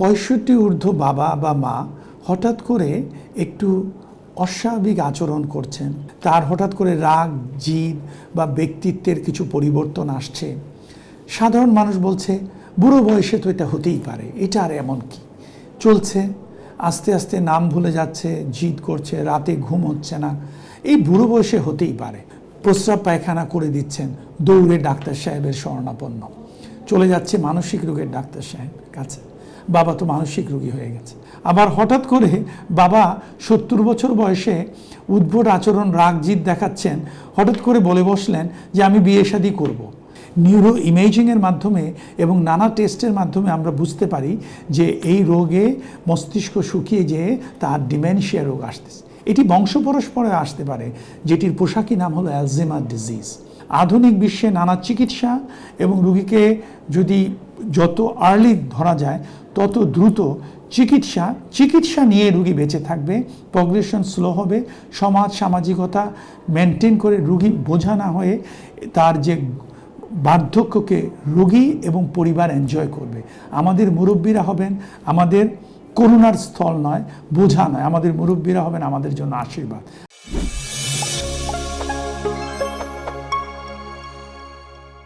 পঁয়ষট্টি ঊর্ধ্ব বাবা বা মা হঠাৎ করে একটু অস্বাভাবিক আচরণ করছেন। তার হঠাৎ করে রাগ, জিদ বা ব্যক্তিত্বের কিছু পরিবর্তন আসছে। সাধারণ মানুষ বলছে, বুড়ো বয়সে তো এটা হতেই পারে, এটা আর এমন কি? চলছে, আস্তে আস্তে নাম ভুলে যাচ্ছে, জিদ করছে, রাতে ঘুম হচ্ছে না। এই বুড়ো বয়সে হতেই পারে। প্রস্রাব পায়খানা করে দিচ্ছেন দৌড়ে ডাক্তার সাহেবের শরণাপন্ন। চলে যাচ্ছে মানসিক রোগের ডাক্তার সাহেবের কাছে। বাবা তো মানসিক রোগী হয়ে গেছে। আবার হঠাৎ করে বাবা সত্তর বছর বয়সে উদ্ভট আচরণ, রাগ, জিদ দেখাচ্ছেন। হঠাৎ করে বলে বসলেন যে, আমি বিয়ে শাদী করব। নিউরো ইমেজিংয়ের মাধ্যমে এবং নানা টেস্টের মাধ্যমে আমরা বুঝতে পারি যে, এই রোগে মস্তিষ্ক শুকিয়ে যেয়ে তার ডিমেনশিয়া রোগ আসতেছে। এটি বংশ পরস্পরে আসতে পারে, যেটির পোশাকি নাম হলো অ্যালজেমার ডিজিজ আধুনিক বিশ্বে নানা চিকিৎসা এবং রুগীকে যদি যত আর্লি ধরা যায়, তত দ্রুত চিকিৎসা চিকিৎসা নিয়ে রুগী বেঁচে থাকবে প্রগ্রেশন স্লো হবে, সমাজ সামাজিকতা মেনটেন করে রুগী বোঝা না হয়ে তার যে বার্ধক্যকে রোগী এবং পরিবার এনজয় করবে। আমাদের মুরব্বীরা হবেন, আমাদের করুণার স্থল নয়, বোঝা নয়। আমাদের মুরব্বীরা হবেন আমাদের জন্য আশীর্বাদ।